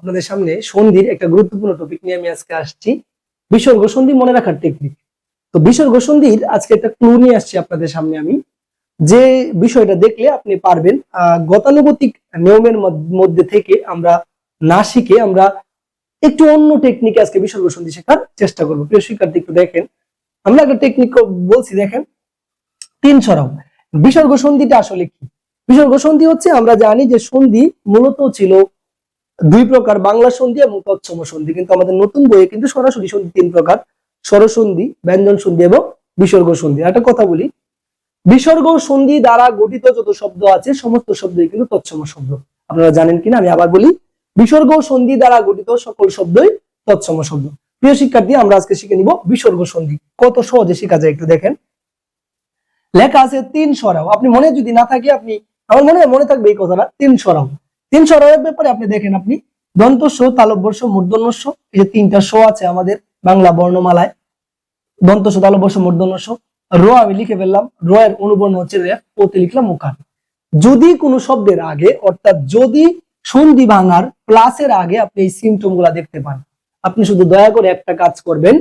আপনাদের সামনে সন্ধির একটা গুরুত্বপূর্ণ টপিক নিয়ে আমি আজকে আসছি। বিসর্গ সন্ধি মনে রাখার টেকনিক তো বিসর্গ সন্ধির আজকে একটা ক্লু নিয়ে আসছি আপনাদের সামনে আমি। যে বিষয়টা দেখলে আপনি পারবেন গতানুগতিক নিয়মের মধ্যে থেকে আমরা না শিখে আমরা একটু অন্য টেকনিকে আজকে বিসর্গ সন্ধি শেখার চেষ্টা করব। প্রিয় শিক্ষার্থী, একটু দেখেন। আমরা একটা টেকনিক বলছি, দেখেন। তিন সরাও বিসর্গ সন্ধিটা আসলে কি? বিসর্গ সন্ধি হচ্ছে, আমরা জানি যে সন্ধি মূলত ছিল দুই প্রকার, বাংলা সন্ধি এবং তৎসম সন্ধি। কিন্তু আমাদের নতুন বইয়ে কিন্তু সরাসরি সন্ধি তিন প্রকার, স্বরসন্ধি, ব্যঞ্জন সন্ধি এবং বিসর্গ সন্ধি। একটা কথা বলি, বিসর্গ সন্ধি দ্বারা গঠিত যত শব্দ আছে, সমস্ত শব্দই কিন্তু তৎসম শব্দ। আপনারা জানেন কিনা? আমি আবার বলি, বিসর্গ সন্ধি দ্বারা গঠিত সকল শব্দই তৎসম শব্দ। প্রিয় শিক্ষার্থী, আমরা আজকে শিখে নিব বিসর্গ সন্ধি। কত সহজে শেখা যায় একটু দেখেন। লেখা আছে, তিন সরাও। আপনি মনে যদি না থাকে, আপনি, আমার মনে মনে থাকবে এই কথাটা, তিন সরাও। তিন সরাওয়ের ব্যাপারে আপনি দেখেন আপনি। দন্ত স তালব্যস্য মূর্ধন্যস্য এই যে তিনটা স আছে আমাদের বাংলা বর্ণমালায়। দন্ত স তালব্যস্য মূর্ধন্যস্য র আমি লিখে ফেললাম র এর অনুবর্ণ হচ্ছে রেফ ওতে লিখলাম মুখান যদি কোনো শব্দের আগে, অর্থাৎ যদি সন্ধি ভাঙার প্লাসের আগে আপনি এই সিমটমগুলা দেখতে পান, আপনি শুধু দয়া করে একটা কাজ করবেন,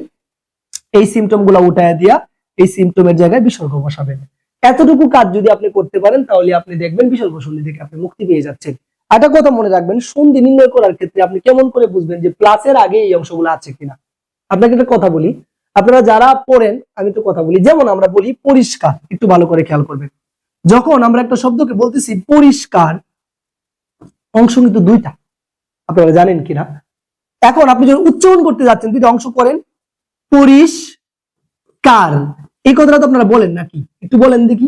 এই সিমটমগুলা উঠায় দিয়া এই সিমটমের জায়গায় বিসর্গ বসাবেন। এতটুকু কাজ যদি আপনি করতে পারেন, তাহলে আপনি দেখবেন বিসর্গ সন্ধি থেকে আপনি মুক্তি পেয়ে যাচ্ছেন। একটা কথা মনে রাখবেন, সন্ধি নির্ণয় করার ক্ষেত্রে আপনি কেমন করে বুঝবেন যে প্লাসের আগে এই অংশগুলো আছে কিনা? আপনাকে একটা কথা বলি, আপনারা যারা পড়েন, আমি একটু কথা বলি, যেমন আমরা বলি পরিষ্কার, একটু ভালো করে খেয়াল করবেন। যখন আমরা একটা শব্দকে বলতেছি পরিষ্কার, অংশ কিন্তু দুইটা, আপনারা জানেন কিনা? এখন আপনি যখন উচ্চারণ করতে যাচ্ছেন, দুইটা অংশ করেন পরিষ্কার, এই কথাটা তো আপনারা বলেন নাকি? একটু বলেন দেখি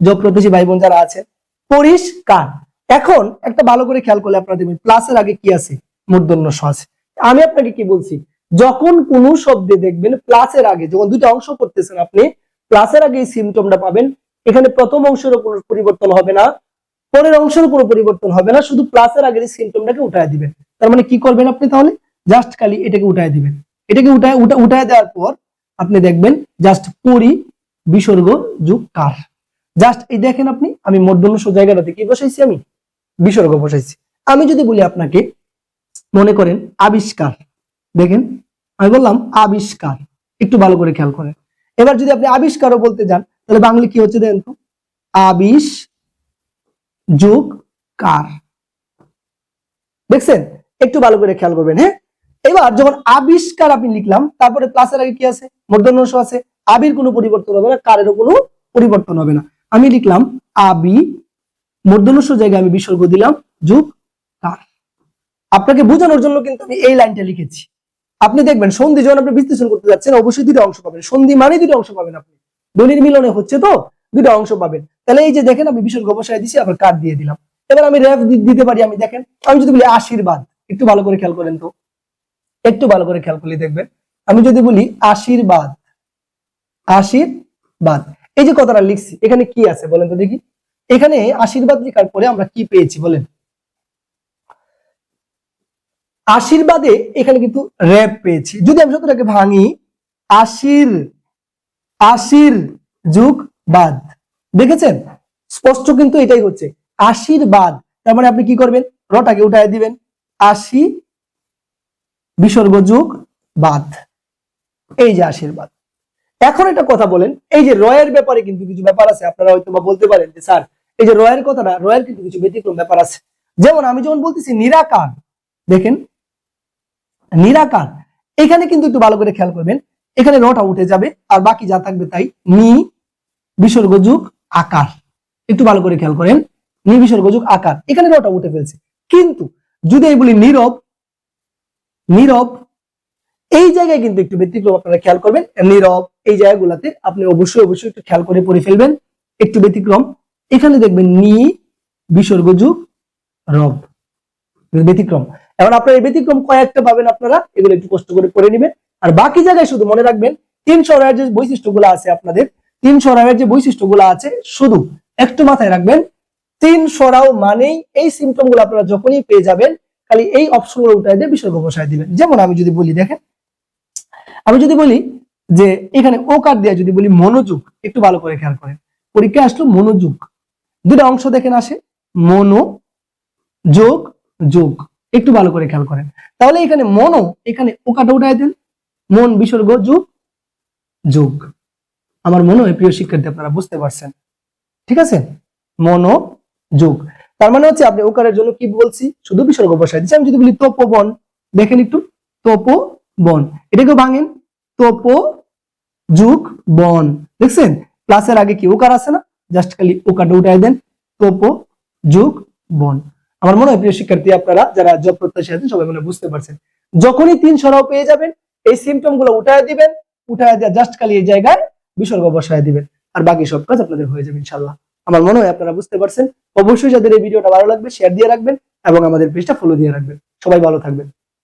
জব প্রতিবেশী ভাই বোন যারা আছে পরিষ্কার। এখন একটা ভালো করে খেয়াল করলে আপনারা দেখবেন প্লাসের আগে কি আছে? মূর্ধন্য স আছে। আমি আপনাকে কি বলছি? যখন কোন শব্দে দেখবেন প্লাসের আগে যখন দুইটা অংশ করতেছেন আপনি প্লাসের আগে এই সিমটমটা পাবেন। এখানে প্রথম অংশের কোনো পরিবর্তন হবে না, পরের অংশের কোনো পরিবর্তন হবে না, শুধু প্লাসের আগের এই সিমটমটাকে উঠায় দিবেন। তার মানে কি করবেন আপনি তাহলে? জাস্ট খালি এটাকে উঠায় দিবেন। এটাকে উঠায়, উঠা- উঠায় দেওয়ার পর আপনি দেখবেন জাস্ট পরি বিসর্গ যুগ কার। জাস্ট এই দেখেন আপনি, আমি মধ্যন্য জায়গাটাতে কি বসাইছি আমি? বিসর্গ বসাইছি। আমি যদি বলি আপনাকে, মনে করেন আবিষ্কার। দেখেন, আমি বললাম আবিষ্কার। একটু ভালো করে খেয়াল করেন। এবার যদি আপনি আবিষ্কারও বলতে যান, তাহলে বাংলা কি হচ্ছে দেখেন তো? আবিষ যোগ কার। দেখছেন? একটু ভালো করে খেয়াল করবেন হ্যাঁ? এবার যখন আবিষ্কার আপনি লিখলাম, তারপরে প্লাসের আগে কি আছে? মূর্ধন্যস্য আছে। আবির কোনো পরিবর্তন হবে না, কারেরও কোনো পরিবর্তন হবে না। আমি লিখলাম আবি মূর্ধন্যস্য জায়গায় আমি বিসর্গ দিলাম, যুগ কার আপনাকে বোঝানোর জন্য কিন্তু আমি এই লাইনটা লিখেছি। আপনি দেখবেন, সন্ধি যখন আপনি বিশ্লেষণ করতে যাচ্ছেন, অবশ্যই দুটো অংশ পাবেন। সন্ধি মানে দুটো অংশ পাবেন আপনি। দলির মিলনে হচ্ছে তো দুটো অংশ পাবেন। তাহলে এই যে দেখেন, আমি বিসর্গ বসায় দিছি, আবার কার দিয়ে দিলাম। এবার আমি র্যাপ দিতে পারি, আমি দেখেন, আমি যদি বলি আশীর্বাদ, একটু ভালো করে খেয়াল করেন তো। একটু ভালো করে খেয়াল করলে দেখবেন, আমি যদি বলি আশীর্বাদ আশীর্বাদ। এই যে কথাটা লিখছি, এখানে কি আছে বলেন তো দেখি। এখানে আশীর্বাদ লেখার পরে আমরা কি পেয়েছি বলেন? আশীর্বাদে এখানে কিন্তু র্যাপ পেয়েছি। যদি আমি শব্দটাকে ভাঙি, আশির আশির যুগ বাদ। দেখেছেন? স্পষ্ট কিন্তু এটাই হচ্ছে। আশীর্বাদ। তার মানে আপনি কি করবেন? রটাকে উঠায় দিবেন। আশি বিসর্গ যুগ বাদ। এই যে আশীর্বাদ। এখন একটা কথা বলেন। এই যে রয়ের ব্যাপারে কিন্তু কিছু ব্যাপার আছে। আপনারা হয়তো বলতে পারেন যে, স্যার এই যে রয়ের কথাটা, রয়ের কিন্তু কিছু ব্যতিক্রম ব্যাপার আছে। যেমন আমি যখন বলতেছি নিরাকার, দেখেন, নিরাকার, এখানে কিন্তু একটু ভালো করে খেয়াল করবেন, এখানে রটা উঠে যাবে, আর বাকি যা থাকবে তাই নি বিসর্গ যুগ আকার। একটু ভালো করে খেয়াল করেন, নি বিসর্গ যুগ আকার। এখানে রটা উঠে ফেলছে। কিন্তু যদি আমি বলি নীরব নীরব, এই জায়গায় কিন্তু একটু ব্যতিক্রম আপনারা খেয়াল করবেন। নীরব, এই জায়গাগুলোতে আপনি অবশ্যই অবশ্যই একটু খেয়াল করে পড়ে ফেলবেন। একটু ব্যতিক্রম। এখানে দেখবেন নি বিসর্গ যুগ রব ব্যতিক্রম। এখন আপনার এই ব্যতিক্রম কয়েকটা পাবেন আপনারা, এগুলো একটু কষ্ট করে করে নেবেন। আর বাকি জায়গায় শুধু মনে রাখবেন তিন স্বরের যে বৈশিষ্ট্যগুলো আছে আপনাদের তিন স্বরের যে বৈশিষ্ট্যগুলো আছে শুধু। একটু মাথায় রাখবেন তিন সরাও মানেই এই সিমটমগুলো আপনারা যখনই পেয়ে যাবেন, খালি এই অপশনগুলো উঠায় দিয়ে বিসর্গ বসায় দিবেন। যেমন আমি যদি বলি, দেখেন, আমি যদি বলি যে এখানে ও কার দিয়ে যদি বলি মনোযোগ, একটু ভালো করে খেয়াল করেন। পরীক্ষায় আসলো মনোযোগ। দুটা অংশ দেখেন আসে মনো, যোগ যোগ। একটু ভালো করে খেয়াল করেন। তাহলে এখানে মনো, এখানে ওকাটা উঠাই দেন। মন, বিসর্গ, যোগ যোগ। আমার মনে হয় প্রিয় শিক্ষার্থী আপনারা বুঝতে পারছেন। ঠিক আছে? মনো, যোগ। তার মানে হচ্ছে আপনি ওকারের জন্য কি বলছি? শুধু বিসর্গ বসাই দিচ্ছি। আমি যদি বলি তপবন, দেখেন একটু। তপবন। এটাকে ভাঙেন। তপ যুগ বন দেখছেন ক্লাসের আগে কি ওকার আছে না? জাস্ট খালি ওকারটা উঠাই দেন। তপ যুগ বন আমার মনে হয়, প্রিয় শিক্ষার্থী, আপনারা যারা জব প্রত্যাশী আছেন, সবাই মনে বুঝতে পারছেন। যখনই তিন সরাও পেয়ে যাবেন, এই সিমটমগুলো উঠায় দিবেন, উঠায় দেওয়া জাস্ট খালি এই জায়গায় বিসর্গ বসায় দিবেন। আর বাকি সব কাজ আপনাদের হয়ে যাবে ইনশাল্লাহ আমার মনে হয়, আপনারা বুঝতে পারছেন। অবশ্যই যাদের এই ভিডিওটা ভালো লাগবে শেয়ার দিয়ে রাখবেন এবং আমাদের পেজটা ফলো দিয়ে রাখবেন। সবাই ভালো থাকবেন।